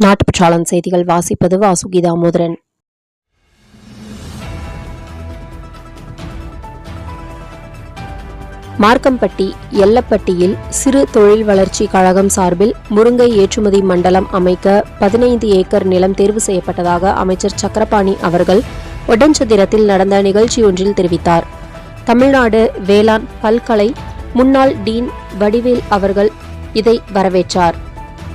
நாட்டுப்பற்றாளன் செய்திகள் வாசிப்பது வாசுகி தாமோதரன் மார்க்கம்பட்டி எல்லப்பட்டியில் சிறு தொழில் வளர்ச்சி கழகம் சார்பில் முருங்கை ஏற்றுமதி மண்டலம் அமைக்க பதினைந்து ஏக்கர் நிலம் தேர்வு செய்யப்பட்டதாக அமைச்சர் சக்கரபாணி அவர்கள் ஒட்டன்சத்திரத்தில் நடந்த நிகழ்ச்சியொன்றில் தெரிவித்தார். தமிழ்நாடு வேளாண் பல்கலை முன்னாள் டீன் வடிவேல் அவர்கள் இதை வரவேற்றார்.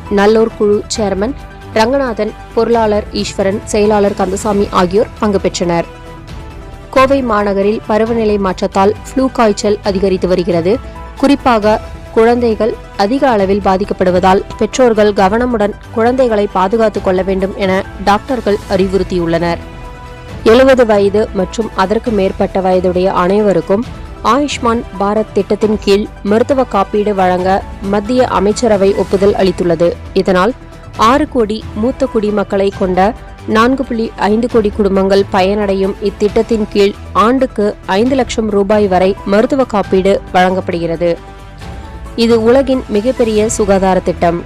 நல்லூர் குழு சேர்மன் ரங்கநாதன் பொருளாளர் ஈஸ்வரன் செயலாளர் கந்தசாமி ஆகியோர் பங்கு பெற்றனர். கோவை மாநகரில் பருவநிலை மாற்றத்தால் ஃப்ளூ காய்ச்சல் அதிகரித்து வருகிறது. குறிப்பாக குழந்தைகள் அதிக அளவில் பாதிக்கப்படுவதால் பெற்றோர்கள் கவனமுடன் குழந்தைகளை பாதுகாத்துக் கொள்ள வேண்டும் என டாக்டர்கள் அறிவுறுத்தியுள்ளனர். எழுபது வயது மற்றும் அதற்கு மேற்பட்ட வயதுடைய அனைவருக்கும் ஆயுஷ்மான் பாரத் திட்டத்தின் கீழ் மருத்துவ காப்பீடு வழங்க மத்திய அமைச்சரவை ஒப்புதல் அளித்துள்ளது. இதனால் ஆறு கோடி மூத்த குடிமக்களை கொண்ட நான்கு புள்ளி ஐந்து கோடி குடும்பங்கள் பயனடையும் இத்திட்டத்தின் கீழ் ஆண்டுக்கு ஐந்து லட்சம் ரூபாய் வரை மருத்துவ காப்பீடு வழங்கப்படுகிறது. இது உலகின் மிகப்பெரிய சுகாதார திட்டம்.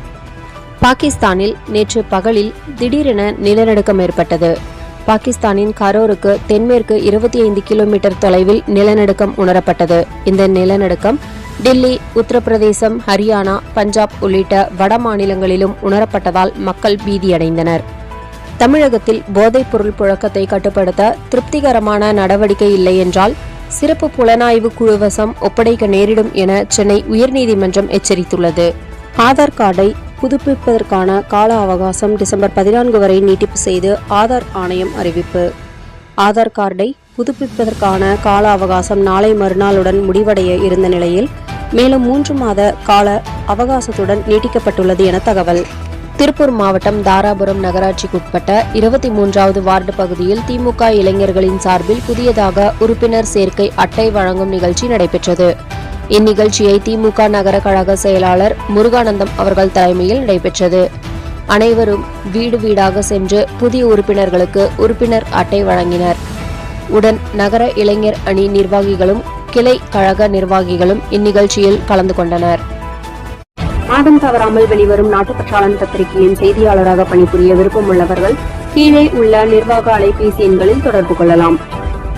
பாகிஸ்தானில் நேற்று பகலில் திடீரென நிலநடுக்கம் ஏற்பட்டது. பாகிஸ்தானின் கரோருக்கு தென்மேற்கு இருபத்தி ஐந்து கிலோமீட்டர் தொலைவில் நிலநடுக்கம் உணரப்பட்டது. இந்த நிலநடுக்கம் டெல்லி உத்தரப்பிரதேசம் ஹரியானா பஞ்சாப் உள்ளிட்ட வட மாநிலங்களிலும் உணரப்பட்டதால் மக்கள் பீதியடைந்தனர். தமிழகத்தில் போதைப்பொருள் புழக்கத்தை கட்டுப்படுத்த திருப்திகரமான நடவடிக்கை இல்லை என்றால் சிறப்பு புலனாய்வு குழுவசம் ஒப்படைக்க நேரிடும் என சென்னை உயர்நீதிமன்றம் எச்சரித்துள்ளது. ஆதார் கார்டை புதுப்பிப்பதற்கான கால அவகாசம் டிசம்பர் பதினான்கு வரை நீட்டிப்பு செய்து ஆதார் ஆணையம் அறிவிப்பு. ஆதார் கார்டை புதுப்பிப்பதற்கான கால அவகாசம் நாளை மறுநாளுடன் முடிவடைய இருந்த நிலையில் மேலும் மூன்று மாத கால அவகாசத்துடன் நீட்டிக்கப்பட்டுள்ளது என தகவல். திருப்பூர் மாவட்டம் தாராபுரம் நகராட்சிக்குட்பட்ட இருபத்தி மூன்றாவது வார்டு பகுதியில் திமுக இளைஞர்களின் சார்பில் புதியதாக உறுப்பினர் சேர்க்கை அட்டை வழங்கும் நிகழ்ச்சி நடைபெற்றது. இந்நிகழ்ச்சியை திமுக நகர கழக செயலாளர் முருகானந்தம் அவர்கள் தலைமையில் நடைபெற்றது. அனைவரும் வீடு வீடாக சென்று புதிய உறுப்பினர்களுக்கு உறுப்பினர் அட்டை வழங்கினர். உடன் நகர இளைஞர் அணி நிர்வாகிகளும் கிளை கழக நிர்வாகிகளும் இந்நிகழ்ச்சியில் கலந்து கொண்டனர். மாதம் தவறாமல் வெளிவரும் நாட்டுப்பற்றாளன் பத்திரிகையின் செய்தியாளராக பணிபுரிய விருப்பம் உள்ளவர்கள் கீழே உள்ள நிர்வாக அலைபேசி எண்களில் தொடர்பு கொள்ளலாம்.